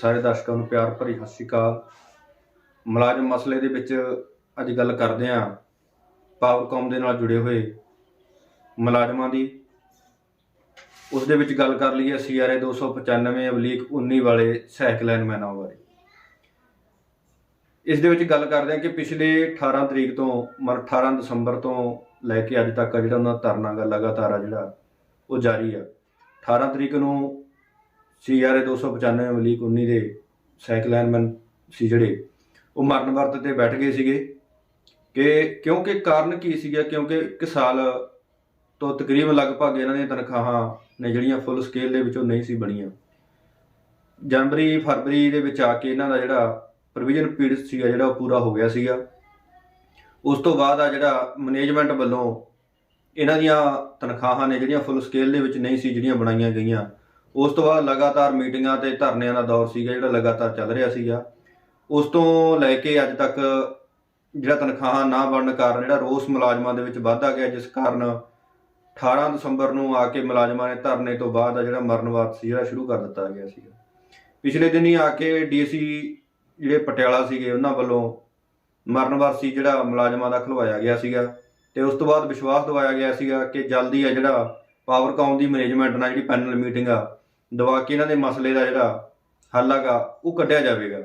ਸਾਰੇ ਦਰਸ਼ਕਾਂ ਨੂੰ ਪਿਆਰ ਭਰੀ ਸਤਿ ਸ਼੍ਰੀ ਅਕਾਲ। ਮੁਲਾਜ਼ਮ ਮਸਲੇ ਦੇ ਵਿੱਚ ਅੱਜ ਗੱਲ ਕਰਦੇ ਹਾਂ। ਪਾਵਰਕੌਮ ਦੇ ਨਾਲ ਜੁੜੇ ਹੋਏ ਮੁਲਾਜ਼ਮਾਂ ਦੀ। ਉਸ ਦੇ ਵਿੱਚ ਗੱਲ ਕਰ ਲਈਏ ਸੀਆਰਏ 295 ਅਬਲੀਕ 19 ਵਾਲੇ ਸਹਾਇਕ ਲਾਈਨਮੈਨਾਂ ਬਾਰੇ। ਇਸ ਦੇ ਵਿੱਚ ਗੱਲ ਕਰਦੇ ਹਾਂ ਕਿ ਪਿਛਲੇ 18 ਤਰੀਕ ਤੋਂ ਮਰ 18 ਦਸੰਬਰ ਤੋਂ ਲੈ ਕੇ ਅੱਜ ਤੱਕ ਜਿਹੜਾ ਉਹਨਾਂ ਦਾ ਧਰਨਾ ਗਾ, ਲਗਾਤਾਰ ਆ ਜਿਹੜਾ, ਉਹ ਜਾਰੀ ਆ। 18 ਤਰੀਕ ਨੂੰ ਸੀਆਰਏ 295 ਮਲੀਕ 19 ਦੇ ਸਾਈਕਲ ਸੀ ਜਿਹੜੇ, ਉਹ ਮਰਨ ਵਰਤ ਤੇ ਬੈਠ ਗਏ ਸੀਗੇ। ਕਿ ਕਿਉਂਕਿ ਕਾਰਨ ਕੀ ਸੀਗਾ? ਕਿਉਂਕਿ ਇੱਕ ਸਾਲ ਤੋਂ ਤਕਰੀਬਨ ਲਗਭਗ ਇਹਨਾਂ ਦੀਆਂ ਤਨਖਾਹਾਂ ਨੇ ਜਿਹੜੀਆਂ ਫੁੱਲ ਸਕੇਲ ਦੇ ਵਿੱਚੋਂ ਨਹੀਂ ਸੀ ਬਣੀਆਂ। ਜਨਵਰੀ, ਫਰਵਰੀ ਦੇ ਵਿੱਚ ਆ ਕੇ ਇਹਨਾਂ ਦਾ ਜਿਹੜਾ ਪ੍ਰੋਵੀਜ਼ਨ ਪੀਰੀਅਡ ਸੀਗਾ, ਜਿਹੜਾ ਉਹ ਪੂਰਾ ਹੋ ਗਿਆ ਸੀਗਾ। ਉਸ ਤੋਂ ਬਾਅਦ ਆ ਜਿਹੜਾ ਮੈਨੇਜਮੈਂਟ ਵੱਲੋਂ ਇਹਨਾਂ ਦੀਆਂ ਤਨਖਾਹਾਂ ਨੇ ਜਿਹੜੀਆਂ ਫੁੱਲ ਸਕੇਲ ਦੇ ਵਿੱਚ ਨਹੀਂ ਸੀ, ਜਿਹੜੀਆਂ ਬਣਾਈਆਂ ਗਈਆਂ ਉਸ ਤੋਂ ਬਾਅਦ ਲਗਾਤਾਰ ਮੀਟਿੰਗਾਂ ਤੇ ਧਰਨਿਆਂ ਦਾ ਦੌਰ ਸੀਗਾ, ਜਿਹੜਾ ਲਗਾਤਾਰ ਚੱਲ ਰਿਹਾ ਸੀਗਾ। ਉਸ ਤੋਂ ਲੈ ਕੇ ਅੱਜ ਤੱਕ ਜਿਹੜਾ ਤਨਖਾਹਾਂ ਨਾ ਬਣਨ ਕਾਰਨ, ਜਿਹੜਾ ਰੋਸ ਮੁਲਾਜ਼ਮਾਂ ਦੇ ਵਿੱਚ ਵਾਧਾ ਗਿਆ, ਜਿਸ ਕਾਰਨ 18 ਦਸੰਬਰ ਨੂੰ ਆ ਕੇ ਮੁਲਾਜ਼ਮਾਂ ਨੇ ਧਰਨੇ ਤੋਂ ਬਾਅਦ ਆ ਜਿਹੜਾ ਮਰਨ ਵਾਤ ਸੀ ਜਿਹੜਾ ਸ਼ੁਰੂ ਕਰ ਦਿੱਤਾ ਗਿਆ ਸੀਗਾ। ਪਿਛਲੇ ਦਿਨੀ ਆ ਕੇ ਡੀਸੀ ਜਿਹੜੇ ਪਟਿਆਲਾ ਸੀਗੇ, ਉਹਨਾਂ ਵੱਲੋਂ ਮਰਨ ਵਾਰਸੀ ਜਿਹੜਾ ਮੁਲਾਜ਼ਮਾਂ ਦਾ ਖਲਵਾਇਆ ਗਿਆ ਸੀਗਾ ਤੇ ਉਸ ਤੋਂ ਬਾਅਦ ਵਿਸ਼ਵਾਸ ਦਵਾਇਆ ਗਿਆ ਸੀਗਾ ਕਿ ਜਲਦੀ ਆ ਜਿਹੜਾ ਪਾਵਰਕਾਮ ਦੀ ਮੈਨੇਜਮੈਂਟ ਨਾਲ ਜਿਹੜੀ ਪੈਨਲ ਮੀਟਿੰਗ ਆ, ਦਵਾ ਕੇ ਇਹਨਾਂ ਦੇ ਮਸਲੇ ਦਾ ਜਿਹੜਾ ਹੱਲ ਹੈਗਾ, ਉਹ ਕੱਢਿਆ ਜਾਵੇਗਾ।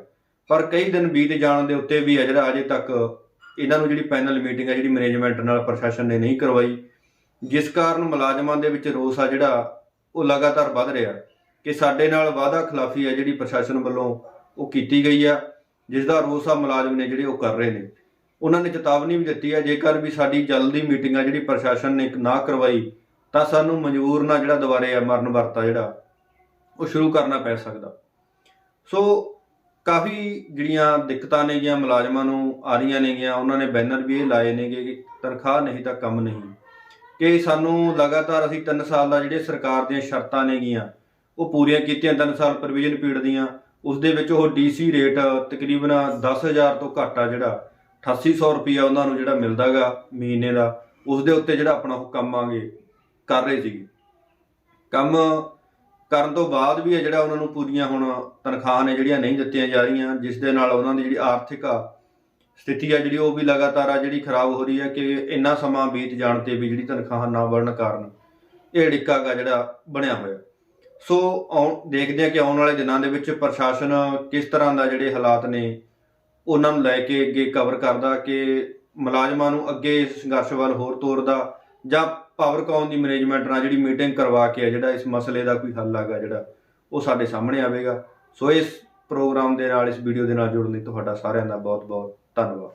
ਪਰ ਕਈ ਦਿਨ ਬੀਤ ਜਾਣ ਦੇ ਉੱਤੇ ਵੀ ਹੈ ਜਿਹੜਾ ਅਜੇ ਤੱਕ ਇਹਨਾਂ ਨੂੰ ਜਿਹੜੀ ਪੈਨਲ ਮੀਟਿੰਗ ਆ, ਜਿਹੜੀ ਮੈਨੇਜਮੈਂਟ ਨਾਲ ਪ੍ਰਸ਼ਾਸਨ ਨੇ ਨਹੀਂ ਕਰਵਾਈ, ਜਿਸ ਕਾਰਨ ਮੁਲਾਜ਼ਮਾਂ ਦੇ ਵਿੱਚ ਰੋਸ ਆ ਜਿਹੜਾ, ਉਹ ਲਗਾਤਾਰ ਵੱਧ ਰਿਹਾ। ਕਿ ਸਾਡੇ ਨਾਲ ਵਾਅਦਾ ਖਿਲਾਫੀ ਆ ਜਿਹੜੀ ਪ੍ਰਸ਼ਾਸਨ ਵੱਲੋਂ ਉਹ ਕੀਤੀ ਗਈ ਆ, ਜਿਸ ਦਾ ਰੋਸ ਆ ਮੁਲਾਜ਼ਮ ਨੇ ਜਿਹੜੇ ਉਹ ਕਰ ਰਹੇ ਨੇ। ਉਹਨਾਂ ਨੇ ਚੇਤਾਵਨੀ ਵੀ ਦਿੱਤੀ ਹੈ ਜੇਕਰ ਵੀ ਸਾਡੀ ਜਲਦੀ ਮੀਟਿੰਗ ਆ ਜਿਹੜੀ ਪ੍ਰਸ਼ਾਸਨ ਨੇ ਨਾ ਕਰਵਾਈ ਤਾਂ ਸਾਨੂੰ ਮਜਬੂਰ ਨਾ ਜਿਹੜਾ ਦੁਬਾਰੇ ਆ, ਮਰਨ ਵਰਤਾ ਜਿਹੜਾ, ਉਹ ਸ਼ੁਰੂ ਕਰਨਾ ਪੈ ਸਕਦਾ। ਸੋ ਕਾਫੀ ਜਿਹੜੀਆਂ ਦਿੱਕਤਾਂ ਨੇਗੀਆਂ ਮੁਲਾਜ਼ਮਾਂ ਨੂੰ ਆ ਰਹੀਆਂ ਨੇਗੀਆਂ ਉਹਨਾਂ ਨੇ ਬੈਨਰ ਵੀ ਇਹ ਲਾਏ ਨੇਗੇ ਕਿ ਤਨਖਾਹ ਨਹੀਂ ਤਾਂ ਕੰਮ ਨਹੀਂ। ਕਿ ਸਾਨੂੰ ਲਗਾਤਾਰ ਅਸੀਂ 3 ਸਾਲ ਦਾ ਜਿਹੜੇ ਸਰਕਾਰ ਦੀਆਂ ਸ਼ਰਤਾਂ ਨੇਗੀਆਂ ਉਹ ਪੂਰੀਆਂ ਕੀਤੀਆਂ 3 ਸਾਲ ਪ੍ਰੋਵੀਜ਼ਨ ਪੀੜ ਦੀਆਂ, ਉਸ ਦੇ ਵਿੱਚ ਉਹ ਡੀਸੀ ਰੇਟ ਤਕਰੀਬਨ 10000 ਤੋਂ ਘੱਟ ਆ ਜਿਹੜਾ 8800 ਰੁਪਿਆ ਉਹਨਾਂ ਨੂੰ ਜਿਹੜਾ ਮਿਲਦਾਗਾ ਮਹੀਨੇ ਦਾ, ਉਸ ਦੇ ਉੱਤੇ ਜਿਹੜਾ ਆਪਣਾ ਉਹ ਕੰਮ ਕਰ ਰਹੇ ਸੀਗੇ। ਕੰਮ ਕਰਨ ਤੋਂ ਬਾਅਦ ਵੀ ਹੈ ਜਿਹੜਾ ਉਹਨਾਂ ਨੂੰ ਪੂਰੀਆਂ ਹੁਣ ਤਨਖਾਹਾਂ ਨੇ ਜਿਹੜੀਆਂ ਨਹੀਂ ਦਿੱਤੀਆਂ ਜਾ ਰਹੀਆਂ, ਜਿਸ ਦੇ ਨਾਲ ਉਹਨਾਂ ਦੀ ਜਿਹੜੀ ਆਰਥਿਕ ਆ ਸਥਿਤੀ ਆ ਜਿਹੜੀ ਉਹ ਵੀ ਲਗਾਤਾਰ ਆ ਜਿਹੜੀ ਖਰਾਬ ਹੋ ਰਹੀ ਹੈ ਕਿ ਇੰਨਾ ਸਮਾਂ ਬੀਤ ਜਾਣ ਤੇ ਵੀ ਜਿਹੜੀ ਤਨਖਾਹਾਂ ਨਾ ਵੜਨ ਕਾਰਨ ਇਹ ਅੜਿੱਕਾ ਜਿਹੜਾ ਬਣਿਆ ਹੋਇਆ। ਸੋ ਆਉਣ, ਦੇਖਦੇ ਆ ਕਿ ਆਉਣ ਵਾਲੇ ਦਿਨਾਂ ਦੇ ਵਿੱਚ ਪ੍ਰਸ਼ਾਸਨ ਕਿਸ ਤਰ੍ਹਾਂ ਦਾ ਜਿਹੜੇ ਹਾਲਾਤ ਨੇ ਉਹਨਾਂ ਨੂੰ ਲੈ ਕੇ ਅੱਗੇ ਕਵਰ ਕਰਦਾ ਕਿ ਮੁਲਾਜ਼ਮਾਂ ਨੂੰ ਅੱਗੇ ਇਸ ਸੰਘਰਸ਼ ਵੱਲ ਹੋਰ ਤੋਰਦਾ। ਜਾਂ ਪਾਵਰਕੌਮ ਦੀ ਮੈਨੇਜਮੈਂਟ ਨਾਲ ਜਿਹੜੀ ਮੀਟਿੰਗ ਕਰਵਾ ਕੇ ਆ, ਜਿਹੜਾ ਇਸ ਮਸਲੇ ਦਾ ਕੋਈ ਹੱਲ ਆਗਾ ਜਿਹੜਾ, ਉਹ ਸਾਡੇ ਸਾਹਮਣੇ ਆਵੇਗਾ। ਸੋ ਇਸ ਪ੍ਰੋਗਰਾਮ ਦੇ ਨਾਲ, ਇਸ ਵੀਡੀਓ ਦੇ ਨਾਲ ਜੁੜਨ ਲਈ ਤੁਹਾਡਾ ਸਾਰਿਆਂ ਦਾ ਬਹੁਤ ਬਹੁਤ ਧੰਨਵਾਦ।